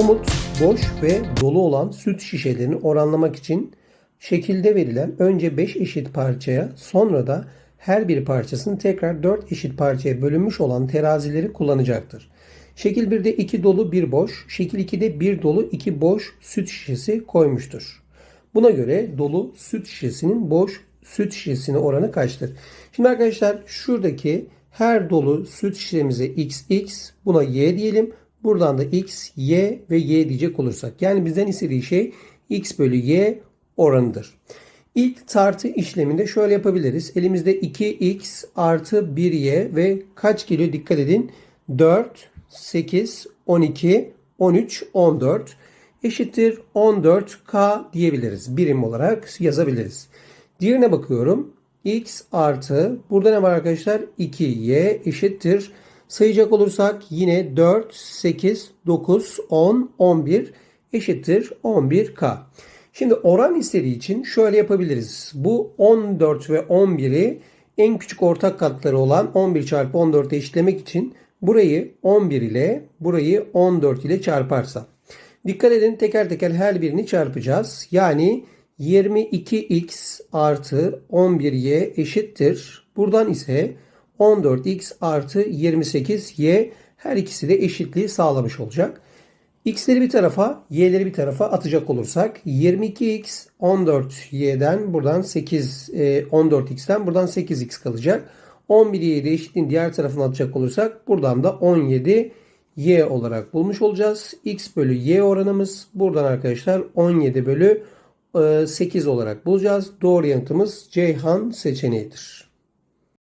Umut boş ve dolu olan süt şişelerini oranlamak için şekilde verilen önce 5 eşit parçaya sonra da her bir parçasının tekrar 4 eşit parçaya bölünmüş olan terazileri kullanacaktır. Şekil 1'de 2 dolu 1 boş, şekil 2'de 1 dolu 2 boş süt şişesi koymuştur. Buna göre dolu süt şişesinin boş süt şişesine oranı kaçtır? Şimdi arkadaşlar şuradaki her dolu süt şişemize xx buna y diyelim. Buradan da x, y ve y diyecek olursak. Yani bizden istediği şey x bölü y oranıdır. İlk tartı işleminde şöyle yapabiliriz. Elimizde 2x artı 1y ve kaç geliyor dikkat edin. 4, 8, 12, 13, 14 eşittir 14k diyebiliriz. Birim olarak yazabiliriz. Diğerine bakıyorum. x artı burada ne var arkadaşlar? 2y eşittir. Sayacak olursak yine 4, 8, 9, 10, 11 eşittir 11k. Şimdi oran istediği için şöyle yapabiliriz. Bu 14 ve 11'i en küçük ortak katları olan 11 çarpı 14'e eşitlemek için burayı 11 ile burayı 14 ile çarparsam. Dikkat edin teker teker her birini çarpacağız. Yani 22x artı 11y eşittir. Buradan ise 14x artı 28y her ikisi de eşitliği sağlamış olacak. X'leri bir tarafa, y'leri bir tarafa atacak olursak 22x 14y'den buradan 8 e, 14x'ten buradan 8x kalacak. 11y'yi de eşitliğin diğer tarafına atacak olursak buradan da 17 y olarak bulmuş olacağız. x bölü y oranımız buradan arkadaşlar 17 bölü e, 8 olarak bulacağız. Doğru yanıtımız Ceyhan seçeneğidir.